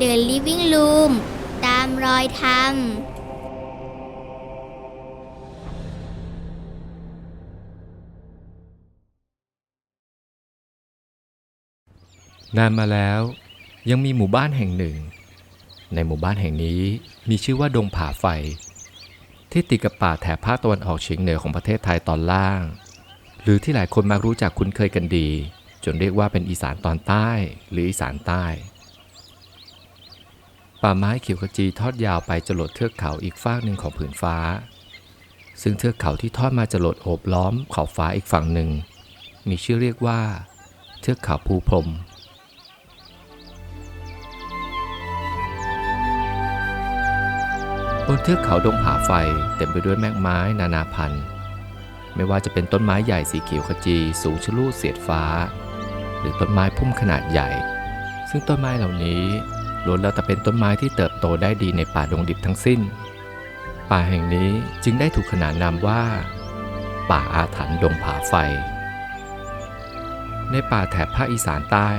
The Living Room ตามรอยธรรมนานมาแล้วยังมีหมู่บ้านแห่งหนึ่ง ในหมู่บ้านแห่งนี้มีชื่อว่าดงผาไฟ ที่ติดกับป่าแถบภาคตะวันออกเฉียงเหนือของประเทศไทยตอนล่าง หรือที่หลายคนมักรู้จักคุ้นเคยกันดี จนเรียกว่าเป็นอีสานตอนใต้หรืออีสานใต้ ป่าไม้เขียวขจีทอดยาวไปจรดเทือกเขาอีกฟากหนึ่งของผืนฟ้า ซึ่งเทือกเขาที่ทอดมาจรดโอบล้อมขอบฟ้าอีกฝั่งหนึ่ง มีชื่อเรียกว่า เทือกเขาภูพรมบนเทือกเขาดงผาไฟเต็มไปด้วยแมกไม้นานาพันธุ์ ไม่ว่าจะเป็นต้นไม้ใหญ่สีเขียวขจีสูงชะลูดเสียดฟ้า หรือต้นไม้พุ่มขนาดใหญ่ ซึ่งต้นไม้เหล่านี้ ล้วนแล้วแต่เป็นต้นไม้ที่เติบโตได้ดีในป่าดงดิบทั้งสิ้น ป่าแห่งนี้จึงได้ถูกขนานนามว่า ป่าอาถรรพ์ดงผาไฟ ในป่าแถบภาคอีสานใต้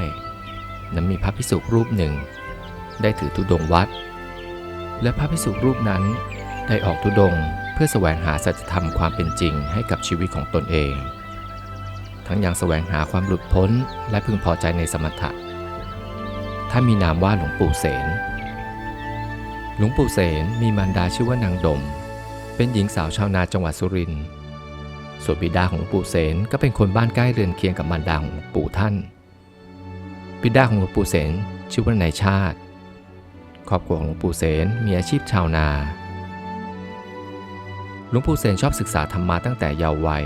นั้นมีพระภิกษุรูปหนึ่ง ได้ถือธุดงวัด และพระภิกษุรูปนั้นได้ออกทุดงเพื่อแสวงหาสัจธรรมความเป็นจริงให้กับชีวิตของตนเอง ทั้งยังแสวงหาความหลุดพ้นและพึงพอใจในสมถะ ท่านมีนามว่าหลวงปู่เสนหลวงปู่เสนมีมารดาชื่อว่านางดม เป็นหญิงสาวชาวนาจังหวัดสุรินทร์ส่วนบิดาของหลวงปู่เสนก็เป็นคนบ้านใกล้เรือนเคียงกับมารดาของหลวงปู่ท่าน บิดาของหลวงปู่เสนชื่อว่านายชาติ ครอบครัวของหลวงปู่เสนมีอาชีพชาวนาหลวงปู่เสนชอบศึกษาธรรมะตั้งแต่เยาว์วัย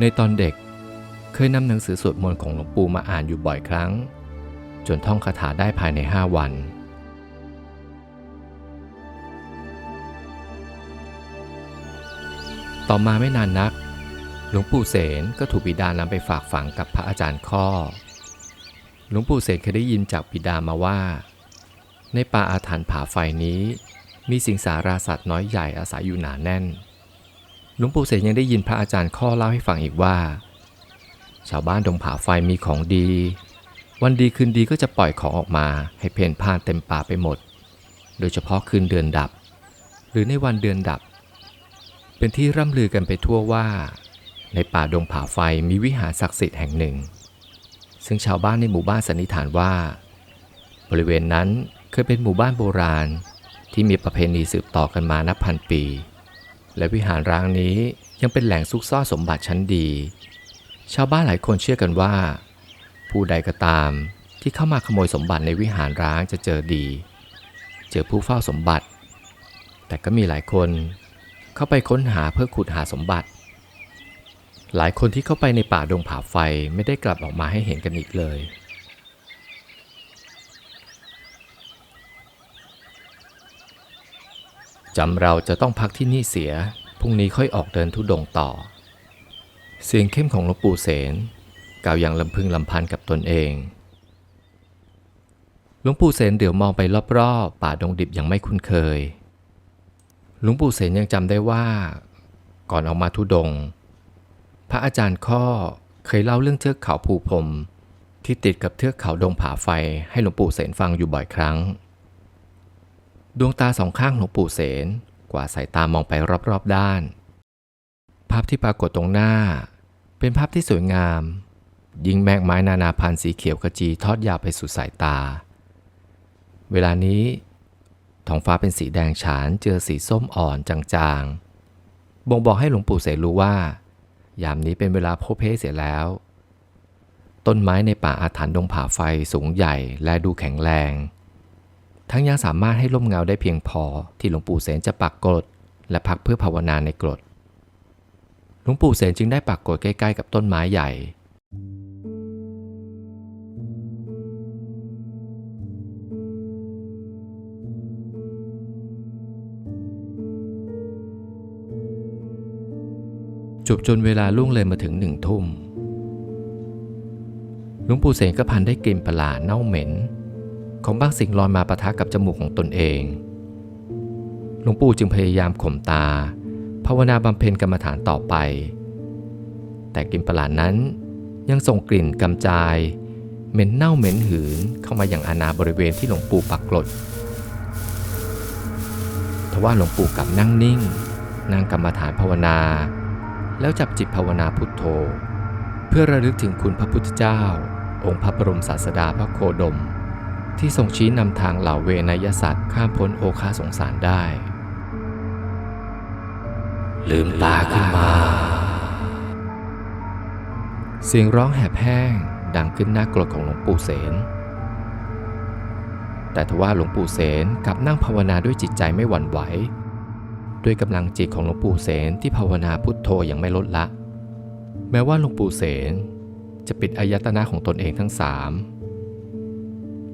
ในตอนเด็กเคยนำหนังสือสวดมนต์ของหลวงปู่มาอ่านอยู่บ่อยครั้ง จนท่องคาถาได้ภายใน 5 วัน ต่อมาไม่นานนัก หลวงปู่เสนก็ถูกบิดานำไปฝากฝังกับพระอาจารย์ข้อ หลวงปู่เสนเคยได้ยินจากบิดามาว่า ในป่าอาถรรพ์ผาไฟนี้ มีสิงสาราสัตว์น้อยใหญ่อาศัยอยู่หนาแน่น หลวงปู่เสนยังได้ยินพระอาจารย์ข้อเล่าให้ฟังอีกว่า ชาวบ้านดงผาไฟมีของดี วันดีคืนดีก็จะปล่อยของออกมาให้เพนพ่านเต็มป่าไปหมด โดยเฉพาะคืนเดือนดับ หรือในวันเดือนดับ เป็นที่ร่ำลือกันไปทั่วว่า ในป่าดงผาไฟมีวิหารศักดิ์สิทธิ์แห่งหนึ่ง ซึ่งชาวบ้านในหมู่บ้านสันนิษฐานว่า บริเวณนั้นเคยเป็นหมู่บ้านโบราณที่มีประเพณีสืบต่อกันมานับพันปี และวิหารร้างนี้ยังเป็นแหล่งซุกซ่อนสมบัติชั้นดี ชาวบ้านหลายคนเชื่อกันว่า ผู้ใดก็ตามที่เข้ามาขโมยสมบัติในวิหารร้างจะเจอดี เจอผู้เฝ้าสมบัติ แต่ก็มีหลายคนเข้าไปค้นหาเพื่อขุดหาสมบัติ หลายคนที่เข้าไปในป่าดงผาไฟไม่ได้กลับออกมาให้เห็นกันอีกเลย จำเราจะต้องพักที่นี่เสีย พรุ่งนี้ค่อยออกเดินทุดงต่อ เสียงเข้มของหลวงปู่เสน กล่าวอย่างลำพึงลำพันกับตนเองหลวงปู่เสนเดี๋ยวมองไปรอบๆป่าดงดิบอยังไม่คุ้นเคยหลวงปู่เสนยังจำได้ว่า ก่อนออกมาทุดง พระอาจารย์ข้อเคยเล่าเรื่องเทือกเขาภูพรมที่ติดกับเทือกเขาดงผาไฟให้หลวงปู่เสนฟังอยู่บ่อยครั้ง ดวงตาสองข้างหลวงปู่เสนกว่าดสายตามองไปรอบๆด้าน ภาพที่ปรากฏตรงหน้า เป็นภาพที่สวยงาม ยิ่งแมกไม้นานาพันธุ์สีเขียวขจีทอดยาวไปสุดสายตา เวลานี้ท้องฟ้าเป็นสีแดงฉานเจือสีส้มอ่อนจางๆ บ่งบอกให้หลวงปู่เสรู้ว่า ยามนี้เป็นเวลาโพเพเสียแล้ว ต้นไม้ในป่าอาถรรพ์ดงผาไฟสูงใหญ่และดูแข็งแรง ทั้งยังสามารถให้ร่มเงาได้เพียงพอที่หลวงปู่เสนจะปักกรดและพักเพื่อภาวนาในกรดหลวงปู่เสนจึงได้ปักกรดใกล้ๆกับต้นไม้ใหญ่ บจนเวลาล่วงเลยมาถึงหนึ่งทุ่มหลวงปู่เสนก็พันได้กลิ่นประหลาดเน่าเหม็น ของบางสิ่งลอยมาปะทะกับจมูกของตนเอง หลวงปู่จึงพยายามข่มตา ภาวนาบำเพ็ญกรรมฐานต่อไป แต่กลิ่นประหลาดนั้นยังส่งกลิ่นกำจาย เหม็นเน่าเหม็นหืนเข้ามาอย่างอาณาบริเวณที่หลวงปู่ปักกลดทว่าหลวงปู่กลับนั่งนิ่ง นั่งกรรมฐานภาวนา แล้วจับจิตภาวนาพุทโธ เพื่อระลึกถึงคุณพระพุทธเจ้า องค์พระบรมศาสดาพระโคดม ที่ทรงชี้นำทางเหล่าเวนยสัตว์ข้ามพ้นโอคาสงสารได้ ลืมตาขึ้นมา เสียงร้องแหบแห้งดังขึ้นหน้ากรดของหลวงปู่เสนแต่ทว่าหลวงปู่เสนกลับนั่งภาวนาด้วยจิตใจไม่หวั่นไหว ด้วยกำลังจิตของหลวงปู่เสนที่ภาวนาพุทโธอย่างไม่ลดละ แม้ว่าหลวงปู่เสนจะปิดอายตนะของตนเองทั้งสาม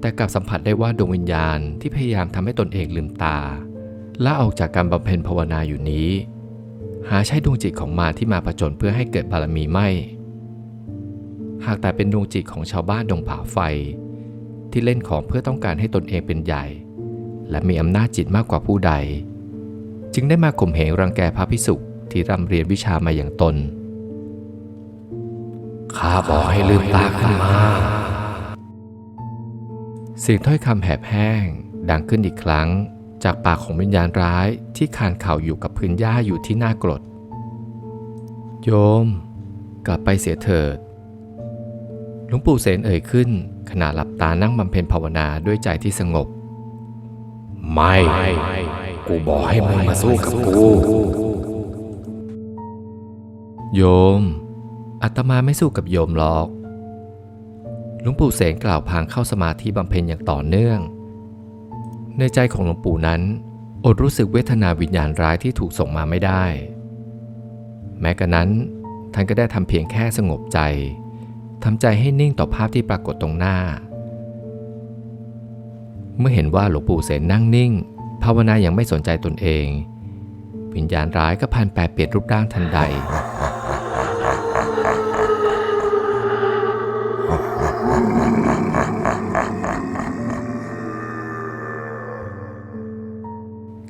แต่กลับสัมผัสได้ว่าดวงวิญญาณที่พยายามทำให้ตนเองลืมตา และออกจากการบำเพ็ญภาวนาอยู่นี้ หาใช่ดวงจิตของมาที่มาผจญเพื่อให้เกิดบารมีไม่ หากแต่เป็นดวงจิตของชาวบ้านดงผาไฟ ที่เล่นของเพื่อต้องการให้ตนเองเป็นใหญ่ และมีอำนาจจิตมากกว่าผู้ใด จึงได้มาข่มเหงรังแกพระพิสุที่ร่ำเรียนวิชามาอย่างตน ข้าบอกให้ลืมตาขึ้นมาเสียงถ้อยคำแหบแห้ง ดังขึ้นอีกครั้ง จากปากของวิญญาณร้ายที่คานเข่าอยู่กับพื้นหญ้าอยู่ที่หน้ากรด โยม กลับไปเสียเถิดหลวงปู่เสนเอ่ยขึ้น ขณะหลับตานั่งบำเพ็ญภาวนาด้วยใจที่สงบ ไม่ กูบอกให้มึงมาสู้กับกู โยม อาตมาไม่สู้กับโยมหรอก หลวงปู่เสนกล่าวพางเข้าสมาธิบำเพ็ญอย่างต่อเนื่อง ในใจของหลวงปู่นั้น อดรู้สึกเวทนาวิญญาณร้ายที่ถูกส่งมาไม่ได้ แม้กระนั้นท่านก็ได้ทำเพียงแค่สงบใจทำใจให้นิ่งต่อภาพที่ปรากฏตรงหน้า เมื่อเห็นว่าหลวงปู่เสนนั่งนิ่ง ภาวนาอย่างไม่สนใจตนเอง วิญญาณร้ายก็พันแปรเปลี่ยนรูปร่างทันใด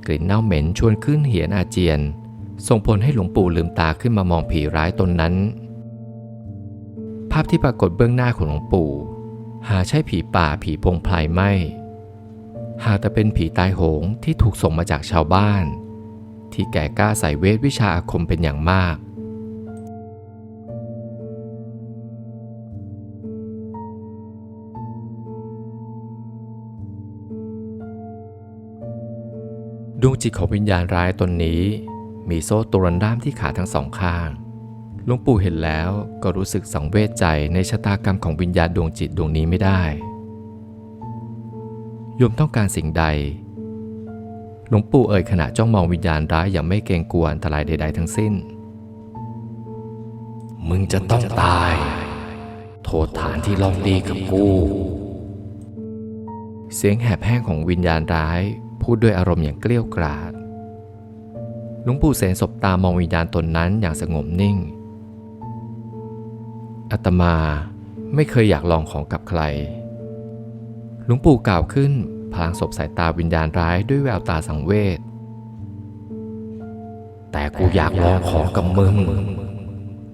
กลิ่นเน่าเหม็นชวนขึ้นเหียนอาเจียน ส่งผลให้หลวงปู่ลืมตาขึ้นมามองผีร้ายตนนั้น ภาพที่ปรากฏเบื้องหน้าของหลวงปู่ หาใช่ผีป่าผีพงไพรไม่ หากแต่เป็นผีตายโหงที่ถูกส่งมาจากชาวบ้าน ที่แก่กล้าใส่เวทวิชาอาคมเป็นอย่างมาก ดวงจิตของวิญญาณร้ายตนนี้ มีโซ่ตรวนด้ามที่ขาทั้งสองข้างหลวงปู่เห็นแล้วก็รู้สึกสังเวชใจในชะตากรรมของวิญญาณดวงจิตดวงนี้ไม่ได้ โยมต้องการสิ่งใด หลวงปู่เอ่ยขณะจ้องมองวิญญาณร้ายอย่างไม่เกรงกลัวอันตรายใด ๆ ทั้งสิ้น มึงจะต้องตาย โทษฐานที่ลองดีกับกู เสียงแหบแห้งของวิญญาณร้าย พูดด้วยอารมณ์อย่างเกลี้ยวกราดหลวงปู่เสนสบตามองวิญญาณตนนั้นอย่างสงบนิ่งอาตมาไม่เคยอยากลองของกับใคร ลวงปู่กล่าวขึ้นพลางสบสายตาวิญญาณร้ายด้วยแววตาสังเวช แต่กูอยากลองของกับมึง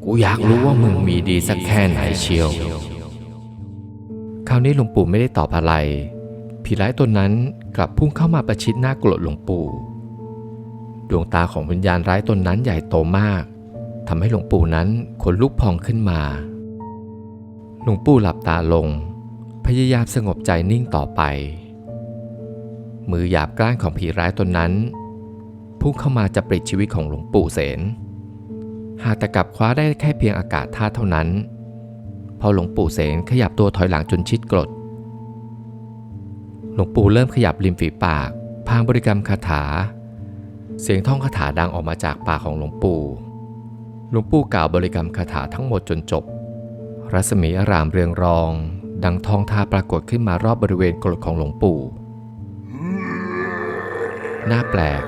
กูอยากรู้ว่ามึงมีดีสักแค่ไหนเชียว คราวนี้หลวงปู่ไม่ได้ตอบอะไร ผีร้ายตนนั้นกลับพุ่งเข้ามาประชิดหน้ากรดหลวงปู่ ดวงตาของวิญญาณร้ายตนนั้นใหญ่โตมากทำให้หลวงปู่นั้นขนลุกพองขึ้นมา หลวงปู่หลับตาลง พยายามสงบใจนิ่งต่อไป มือหยาบกร้านของผีร้ายตนนั้น พุ่งเข้ามาจะปลิดชีวิตของหลวงปู่เสน หากแต่กลับคว้าได้แค่เพียงอากาศธาตุเท่านั้น พอหลวงปู่เสนขยับตัวถอยหลังจนชิดกรด หลวงปู่เริ่มขยับริมฝีปาก พางบริกรรมคาถา เสียงท่องคาถาดังออกมาจากปากของหลวงปู่ หลวงปู่กล่าวบริกรรมคาถาทั้งหมดจนจบ รัศมีอารามเรืองรอง ดังทองทาปรากฏขึ้นมารอบบริเวณกรดของหลวงปู่หน้าแปลก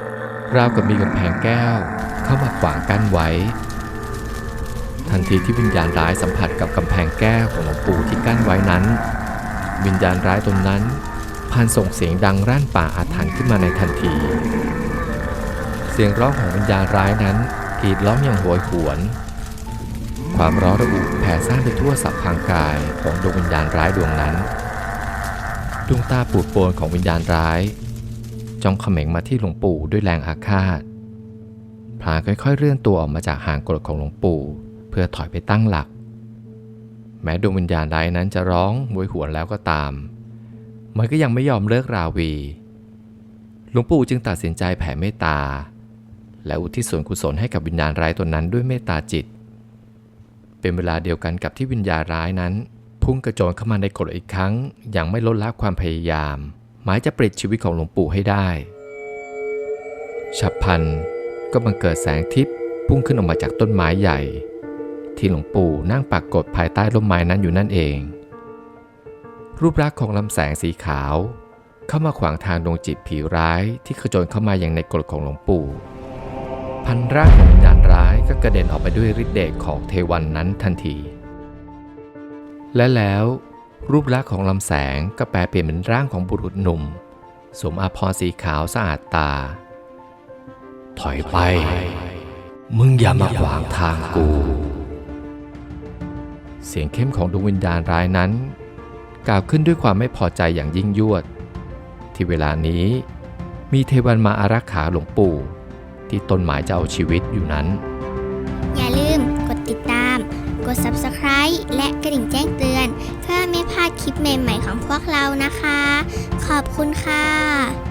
ราวกับมีกำแพงแก้ว เข้ามาขวางกั้นไว้ ทันทีที่วิญญาณร้ายสัมผัสกับกำแพงแก้วของหลวงปู่ที่กั้นไว้นั้น วิญญาณร้ายตนนั้นพันส่งเสียงดังร่านป่าอาถรรพ์ขึ้นมาในทันที เสียงร้องของวิญญาณร้ายนั้นกรีดร้องอย่างโหยหวน ความร้อนระอุแผ่ซ่านไปทั่วสัพพางกายของดวงวิญญาณร้ายดวงนั้น ดวงตาปูดโปนของวิญญาณร้าย จ้องเขม็งมาที่หลวงปู่ด้วยแรงอาฆาตพลางค่อยๆเลื่อนตัวออกมาจากห่างกรดของหลวงปู่ เพื่อถอยไปตั้งหลัก แม้ดวงวิญญาณร้ายนั้นจะร้องโวยหวนแล้วก็ตาม มันก็ยังไม่ยอมเลิกราวี หลวงปู่จึงตัดสินใจแผ่เมตตา และอุทิศส่วนกุศลให้กับวิญญาณร้ายตัวนั้นด้วยเมตตาจิต เป็นเวลาเดียวกันกับที่วิญญาณร้ายนั้น พุ่งกระโจนเข้ามาในกรดอีกครั้ง อย่างไม่ลดละความพยายาม หมายจะปลิดชีวิตของหลวงปู่ให้ได้ ฉับพันก็บังเกิดแสงทิพย์พุ่งขึ้นออกมาจากต้นไม้ใหญ่ ที่หลวงปู่นั่งปรากกฏภายใต้ร่มไม้นั้นอยู่นั่นเอง รูปลักษณ์ของลำแสงสีขาว เข้ามาขวางทางดวงจิตผีร้ายที่ขจรเข้ามาอย่างในกรดของหลวงปู่ พันร่างของวิญญาณร้ายก็กระเด็นออกไปด้วยฤทธิ์เดชของเทวันนั้นทันที และแล้วรูปลักษณ์ของลำแสงก็แปลเปลี่ยนเป็นร่างของบุรุษหนุ่มสวมอาภรณ์สีขาวสะอาดตา ถอยไป มึงอย่ามาขวางทางกู เสียงเข้มของดวงวิญญาณร้ายนั้น กล่าวขึ้นด้วยความไม่พอใจอย่างยิ่งยวด ที่เวลานี้มีเทวันมาอารักขาหลวงปู่ ที่ต้นหมายจะเอาชีวิตอยู่นั้น อย่าลืมกดติดตาม กด subscribe และกระดิ่งแจ้งเตือน เพื่อไม่พลาดคลิปใหม่ๆของพวกเรานะคะ ขอบคุณค่ะ